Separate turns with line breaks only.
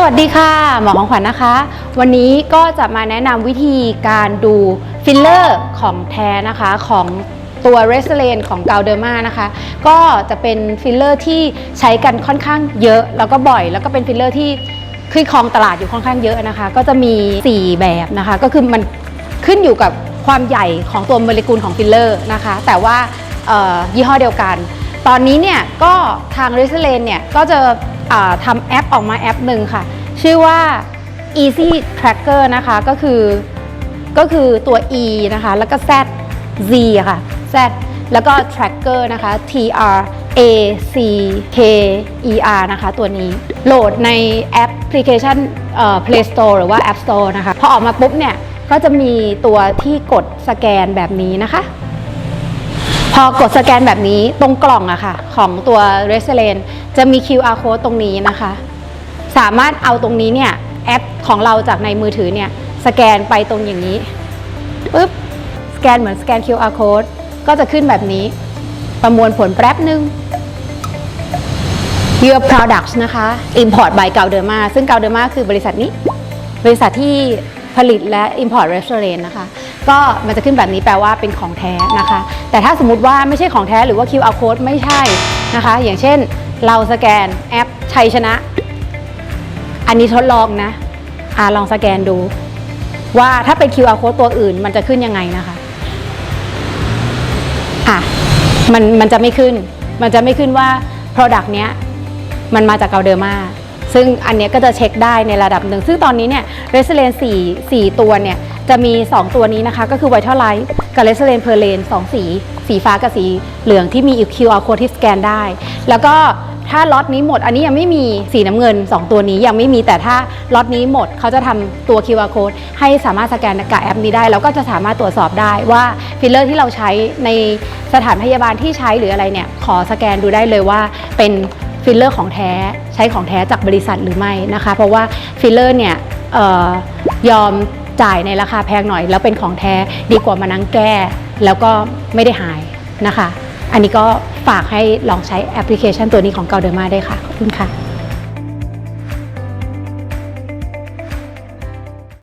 สวัสดีค่ะหมอของขวัญนะคะ วันนี้ก็จะมาแนะนำวิธีการดูฟิลเลอร์ของแท้นะคะของตัวเรสเลนของกาเดอร์มานะคะ ก็จะเป็นฟิลเลอร์ที่ใช้กันค่อนข้างเยอะ แล้วก็บ่อย แล้วก็เป็นฟิลเลอร์ที่ขึ้นครองตลาดอยู่ค่อนข้างเยอะนะคะ ก็จะมี 4 แบบนะคะ ก็คือมันขึ้นอยู่กับความใหญ่ของตัวโมเลกุลของฟิลเลอร์นะคะ แต่ว่ายี่ห้อเดียวกัน ตอนนี้เนี่ยก็ทาง r e s i l e n เนี่ยก็จะ ทำแอปออกมาแอปหนึ่งค่ะ ชื่อว่า Easy Tracker นะคะก็คือก็คือตัว E นะคะ แล้วก็ Z Z ค่ะ Z แล้วก็ Tracker นะคะ T R A C K E R นะคะตัวนี้โหลดในแอปพลิเคชัน Play Store หรือว่า App Store นะคะ พอออกมาปุ๊บเนี่ย ก็จะมีตัวที่กดสแกนแบบนี้นะคะ พอกดสแกนแบบนี้ตรงกล่องอะค่ะ ของตัว r e s i l e n จะมี QR code ตรงนี้นะคะ สามารถเอาตรงนี้เนี่ยแอปของเราจากในมือถือเนี่ยสแกนไปตรงอย่างนี้ปุ๊บสแกนเหมือนสแกน QR code ก็จะขึ้นแบบนี้ ประมวลผลแป๊บนึง Your products นะคะ Import by g a u d e r m a ซึ่ง g a u d e r m a คือบริษัทนี้ บริษัทที่ผลิตและ Import Restaurant นะคะ ก็มันจะขึ้นแบบนี้แปลว่าเป็นของแท้นะคะ แต่ถ้าสมมติว่าไม่ใช่ของแท้หรือว่า QR code ไม่ใช่นะคะ อย่างเช่นเราสแกนแอปชัยชนะ อันนี้ทดลองนะอ่าลองสแกนดู ว่าถ้าเป็น QR code ตัวอื่นมันจะขึ้นยังไงนะคะอะมันมันจะไม่ขึ้น มันจะไม่ขึ้นว่า Product เนี้ยมันมาจากเกาเดอร์มา ซึ่งอันนี้ก็จะเช็คได้ในระดับหนึ่ง ซึ่งตอนนี้เนี่ยเรสเลน4 4 ตัวเนี่ย จะมี 2 ตัวนี้นะคะ ก็คือไวท์เท l ไลท์กับเรสเลนเพอร์เลน2สี สีฟ้ากับสีเหลืองที่มี QR code ที่สแกนได้ แล้วก็ถ้าล็อตนี้หมด อันนี้ยังไม่มีสีน้ำเงิน 2 ตัวนี้ยังไม่มีแต่ถ้าล็อตนี้หมดเขาจะทำตัว QR code ให้สามารถสแกนกับแอปนี้ได้ แล้วก็จะสามารถตรวจสอบได้ว่าฟิลเลอร์ที่เราใช้ในสถานพยาบาลที่ใช้หรืออะไรเนี่ย ขอสแกนดูได้เลยว่าเป็น ฟิลเลอร์ของแท้ใช้ของแท้จากบริษัทหรือไม่นะคะ เพราะว่าฟิลเลอร์เนี่ยออยอมจ่ายในราคาแพงหน่อย แล้วเป็นของแท้ดีกว่ามานั่งแก้ แล้วก็ไม่ได้หายนะคะ อันนี้ก็ฝากให้ลองใช้แอปพลิเคชันตัวนี้ของเกาเดอร์มาได้ค่ะ ขอบคุณค่ะ